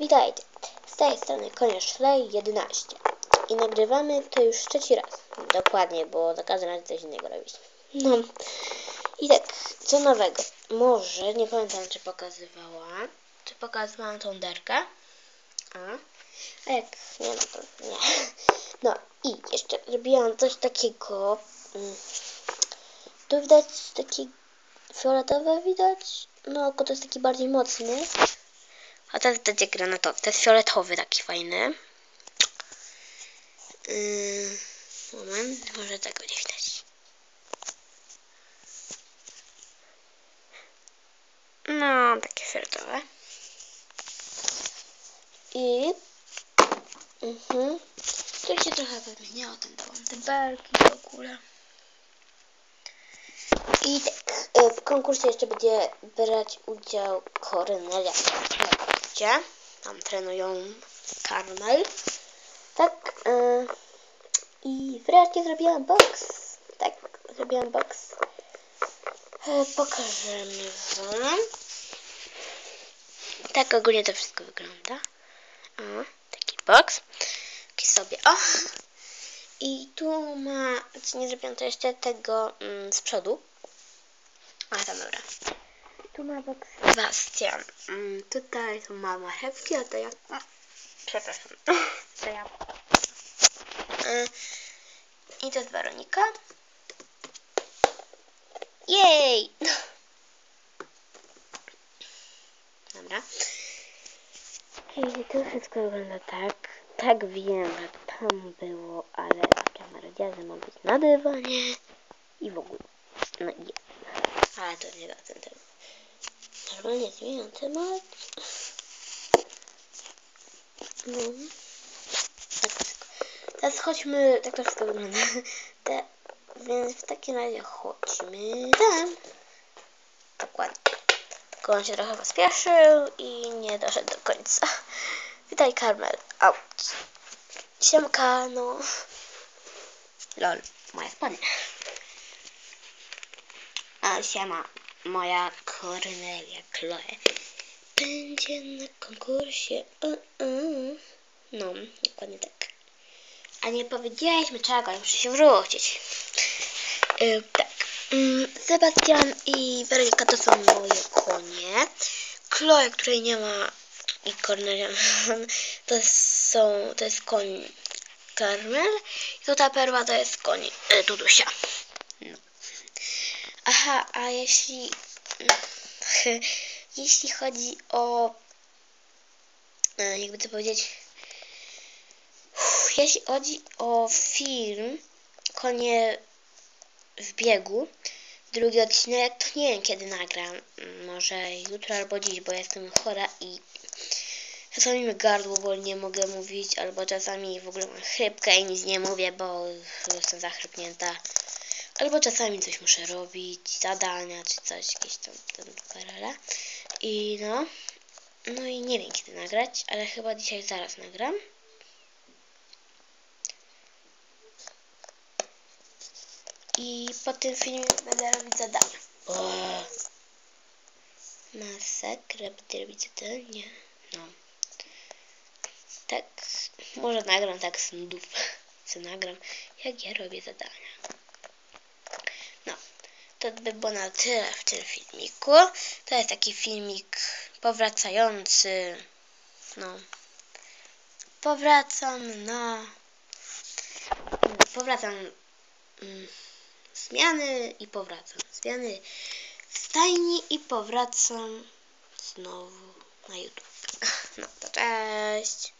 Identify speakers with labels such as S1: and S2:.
S1: Witajcie, z tej strony Koniec Szlej 11 i nagrywamy to już trzeci raz, dokładnie, bo za każdym razem coś innego robić. No. I tak, co nowego? Może, nie pamiętam czy pokazywała, czy pokazywałam tą derkę, a, a jak nie, no to nie. No i jeszcze zrobiłam coś takiego, mm, tu widać taki fioletowe widać, no oko to jest taki bardziej mocny, a jest będzie granatowy. To jest fioletowy taki fajny. Yy, moment, może tego nie widać. No, takie fioletowe. I mhm. Tu się trochę wymieniało ten dom, te belki w ogóle. I tak, y, w konkursie jeszcze będzie brać udział Kornelia. Tam trenują Karmel. Tak. y, I wreszcie zrobiłam box. Tak, zrobiłam box. E, Pokażemy wam. Tak ogólnie to wszystko wygląda. O, taki box. Taki sobie. O! I tu ma, co nie zrobiłam to jeszcze tego mm, z przodu. A tam dobra. Tu ma box Sebastian. Mm, tutaj są ma marchewki, a to ja... A, przepraszam. To ja. Y, I to jest Weronika. Jej! Dobra. I to wszystko wygląda tak. Tak wiem, że tam było, ale kamera ma być na dywanie i w ogóle. No i. Ale to nie na ten temat. Normalnie zmieniam temat. No. Tak. Teraz chodźmy, tak to wszystko wygląda. Te, więc w takim razie chodźmy tam. Dokładnie. Tylko on się trochę pospieszył i nie doszedł do końca. Witaj Karmel. Out. Siemka, no. Lol, moja spodnia. A siema, moja Kornelia Chloe będzie na konkursie. Uh, uh. No, dokładnie tak. A nie powiedzieliśmy czego, muszę się wrócić. Yy, tak. Yy, Sebastian i Weronika to są moje konie. Chloe, której nie ma i Kornelia to są, to jest koń Karmel i to ta perła to jest koń yy, Dudusia. No. Aha, a jeśli jeśli chodzi o e, jakby to powiedzieć jeśli chodzi o film Konie w biegu drugi odcinek, to nie wiem kiedy nagram. Może jutro albo dziś, bo jestem chora i czasami mi gardło bo nie mogę mówić, albo czasami w ogóle mam chrypkę i nic nie mówię, bo jestem zachrypnięta Albo czasami coś muszę robić, zadania czy coś, jakieś tam, tam parale. I no, no i nie wiem kiedy nagrać, ale chyba dzisiaj zaraz nagram. I po tym filmie będę robić zadania. O, masakra, będę robić zadania. No. Tak, może nagram tak z nudów, co nagram, jak ja robię zadania to by było na tyle w tym filmiku. To jest taki filmik powracający. No. Powracam na. Powracam. Mm, zmiany i powracam. Zmiany w stajni i powracam znowu na YouTube. No to cześć.